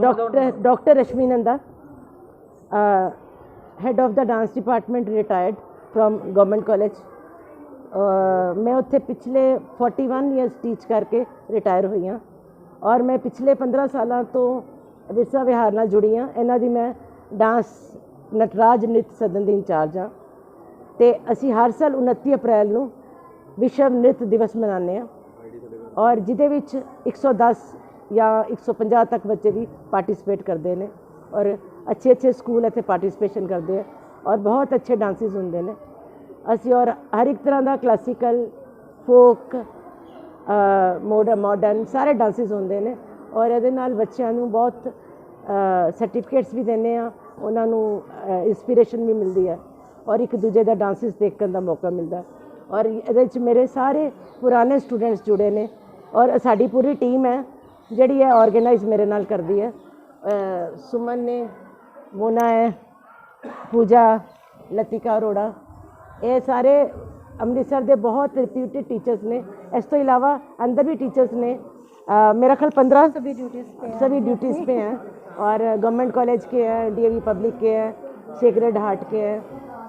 Dr. Dr. Rashmi Nanda, uh, head of the dance department, retired from Government College. ਮੈਂ ਉੱਥੇ ਪਿਛਲੇ 41 years teach ਕਰਕੇ retire ਹੋਈ ਹਾਂ ਔਰ ਮੈਂ ਪਿਛਲੇ 15 ਸਾਲਾਂ ਤੋਂ ਵਿਰਸਾ ਵਿਹਾਰ ਨਾਲ ਜੁੜੀ ਹਾਂ ਇਹਨਾਂ ਦੀ ਮੈਂ ਡਾਂਸ ਨਟਰਾਜ ਨ੍ਰਿਤ ਸਦਨ ਦੀ ਇੰਚਾਰਜ ਹਾਂ ਤੇ ਅਸੀਂ ਹਰ ਸਾਲ 29 ਅਪ੍ਰੈਲ ਨੂੰ ਵਿਸ਼ਵ ਨ੍ਰਿਤ ਦਿਵਸ ਮਨਾਉਂਦੇ ਹਾਂ ਔਰ ਜਿਹਦੇ ਵਿੱਚ 110 ਜਾਂ 150 ਤੱਕ ਬੱਚੇ ਵੀ ਪਾਰਟਿਸਿਪੇਟ ਕਰਦੇ ਨੇ ਔਰ ਅੱਛੇ ਅੱਛੇ ਸਕੂਲ ਇੱਥੇ ਪਾਰਟਿਸਿਪੇਸ਼ਨ ਕਰਦੇ ਆ ਔਰ ਬਹੁਤ ਅੱਛੇ ਡਾਂਸਿਸ ਹੁੰਦੇ ਨੇ। ਅਸੀਂ ਔਰ ਹਰ ਇੱਕ ਤਰ੍ਹਾਂ ਦਾ ਕਲਾਸੀਕਲ ਫੋਕ ਮੋਡਰਨ ਮਾਡਰਨ ਸਾਰੇ ਡਾਂਸਿਸ ਹੁੰਦੇ ਨੇ ਔਰ ਇਹਦੇ ਨਾਲ ਬੱਚਿਆਂ ਨੂੰ ਬਹੁਤ ਸਰਟੀਫਿਕੇਟਸ ਵੀ ਦਿੰਦੇ ਆ ਉਹਨਾਂ ਨੂੰ ਇਨਸਪੀਰੇਸ਼ਨ ਵੀ ਮਿਲਦੀ ਹੈ ਔਰ ਇੱਕ ਦੂਜੇ ਦਾ ਡਾਂਸਿਸ ਦੇਖਣ ਦਾ ਮੌਕਾ ਮਿਲਦਾ ਔਰ ਇਹਦੇ ਵਿੱਚ ਮੇਰੇ ਸਾਰੇ ਪੁਰਾਣੇ ਸਟੂਡੈਂਟਸ ਜੁੜੇ ਨੇ ਔਰ ਸਾਡੀ ਪੂਰੀ ਟੀਮ ਹੈ। ਜਿਹੜੀ ਹੈ ਆਰਗੇਨਾਈਜ਼ ਮੇਰੇ ਨਾਲ ਕਰਦੀ ਹੈ ਅ, ਸੁਮਨ ਨੇ ਮੋਨਾ ਹੈ ਪੂਜਾ ਲਤਿਕਾ ਅਰੋੜਾ ਇਹ ਸਾਰੇ ਅੰਮ੍ਰਿਤਸਰ ਦੇ ਬਹੁਤ ਰਿਪਿਊਟਡ ਟੀਚਰਸ ਨੇ ਇਸ ਤੋਂ ਇਲਾਵਾ ਅੰਦਰ भी टीचर्स ने अ, मेरा ख्याल पंद्रह सभी ड्यूटीज सभी ड्यूटीज़ पे हैं और गवर्नमेंट कॉलेज के हैं डीएवी पब्लिक के हैं सेक्रेड हार्ट के हैं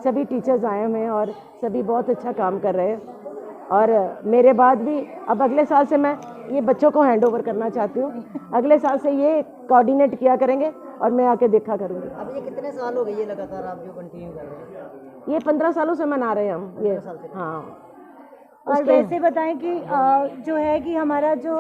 सभी टीचर्स आए हुए हैं और सभी बहुत अच्छा काम कर रहे हैं और मेरे बाद भी अब अगले साल से मैं ये बच्चों को हैंड ओवर करना चाहती हूँ। अगले साल से ये कोऑर्डिनेट किया करेंगे और मैं आके देखा करूँगी। अब ये कितने साल हो गए ये लगातार आप जो कंटिन्यू कर रहे हैं? ये पंद्रह सालों से मना रहे हैं हम ये हाँ। और वैसे बताएँ कि अ, जो है कि हमारा जो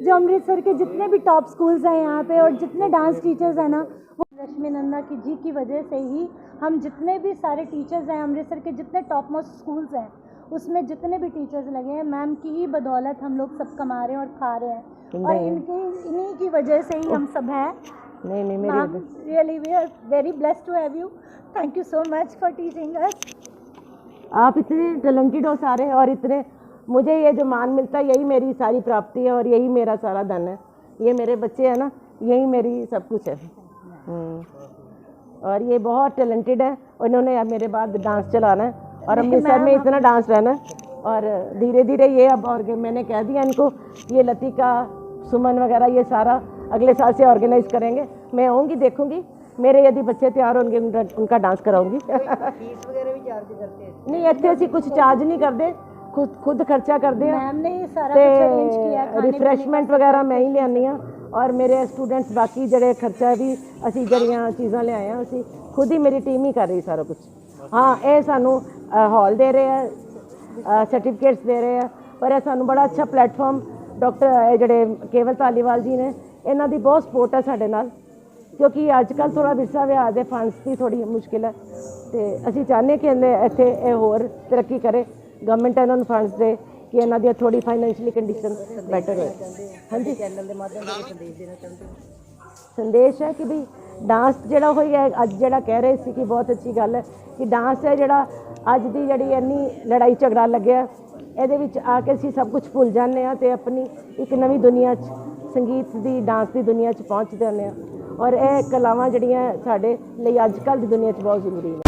जो अमृतसर के जितने भी टॉप स्कूल्स हैं यहाँ पे और जितने डांस टीचर्स हैं ना वो रश्मि नंदा की जी की वजह से ही हम जितने भी सारे टीचर्स हैं अमृतसर के जितने टॉप मोस्ट स्कूल्स हैं उसमें जितने भी टीचर्स लगे हैं मैम की ही बदौलत हम लोग सब कमा रहे हैं और खा रहे हैं। और। इनकी इन्हीं की वजह से ही हम सब हैं। नहीं नहीं मेरी really we are very blessed to have you thank you so much for teaching us आप इतने टैलेंटेड हो सारे और इतने मुझे ये जो मान मिलता है यही मेरी सारी प्राप्ति है और यही मेरा सारा धन है। ये मेरे बच्चे हैं ना यही मेरी सब कुछ है। हम्म। और ये बहुत टैलेंटेड है। उन्होंने अब मेरे बाद डांस चलाना है। और अमृतसर में इतना डांस रहना और धीरे धीरे ये अब और मैंने कह दिया इनको ये लतिका सुमन वगैरह ये सारा अगले साल से ऑर्गेनाइज करेंगे। मैं आऊँगी देखूँगी। मेरे यदि बच्चे तैयार होंगे उनका उनका डांस कराऊँगी। नहीं इतने अच्छी कुछ चार्ज नहीं करते। खुद खुद खर्चा कर दे रिफ्रैशमेंट वगैरह मैं ही लिया और मेरे स्टूडेंट्स बाकी जड़े खर्चा भी असं जड़िया चीज़ा लिया असं खुद ही मेरी टीम ही कर रही सारा कुछ। ਹਾਂ, ਇਹ ਸਾਨੂੰ ਹਾਲ ਦੇ ਰਹੇ ਆ ਸਰਟੀਫਿਕੇਟਸ ਦੇ ਰਹੇ ਆ ਪਰ ਇਹ ਸਾਨੂੰ ਬੜਾ ਅੱਛਾ ਪਲੇਟਫਾਰਮ ਡਾਕਟਰ ਜਿਹੜੇ ਕੇਵਲ ਧਾਲੀਵਾਲ ਜੀ ਨੇ, ਇਹਨਾਂ ਦੀ ਬਹੁਤ ਸਪੋਰਟ ਹੈ ਸਾਡੇ ਨਾਲ ਕਿਉਂਕਿ ਅੱਜ ਕੱਲ ਥੋੜਾ ਵਿਰਸਾ ਵਿਹਾਰ ਦੇ ਫੰਡਸ ਦੀ ਥੋੜੀ ਮੁਸ਼ਕਿਲ ਹੈ ਤੇ ਅਸੀਂ ਚਾਹੁੰਦੇ ਕਿ ਇੱਥੇ ਇਹ ਹੋਰ ਤਰੱਕੀ ਕਰੇ ਗਵਰਨਮੈਂਟ ਇਹਨਾਂ ਨੂੰ ਫੰਡਸ ਦੇ, ਕਿ ਇਹਨਾਂ ਦੀ ਥੋੜੀ ਫਾਈਨੈਂਸ਼ੀਅਲੀ ਕੰਡੀਸ਼ਨ ਬੈਟਰ ਹੋਏ। ਹਾਂਜੀ। ਚੈਨਲ ਦੇ ਮਾਧਿਅਮ ਤੋਂ ਸੰਦੇਸ਼ ਦੇਣਾ ਚਾਹੁੰਦੇ ਸੰਦੇਸ਼ ਹੈ ਕਿ ਵੀ ਡਾਂਸ ਜਿਹੜਾ ਹੋਈ ਹੈ, ਅੱਜ ਜਿਹੜਾ ਕਹਿ ਰਹੇ ਸੀ ਕਿ ਬਹੁਤ ਅੱਛੀ ਗੱਲ ਹੈ ਕਿ ਡਾਂਸ ਹੈ ਜਿਹੜਾ ਅੱਜ ਦੀ ਜਿਹੜੀ ਇੰਨੀ ਲੜਾਈ ਝਗੜਾ ਲੱਗਿਆ ਇਹਦੇ ਵਿੱਚ ਆ ਕੇ ਅਸੀਂ ਸਭ ਕੁਝ ਭੁੱਲ ਜਾਂਦੇ ਆ ਤੇ ਆਪਣੀ ਇੱਕ ਨਵੀਂ ਦੁਨੀਆ 'ਚ ਸੰਗੀਤ ਦੀ ਡਾਂਸ ਦੀ ਦੁਨੀਆ 'ਚ ਪਹੁੰਚ ਜਾਂਦੇ ਆ ਔਰ ਇਹ ਕਲਾਵਾਂ ਜਿਹੜੀਆਂ ਸਾਡੇ ਲਈ ਅੱਜ ਕੱਲ੍ਹ ਦੀ ਦੁਨੀਆ 'ਚ ਬਹੁਤ ਜ਼ਰੂਰੀ ਨੇ।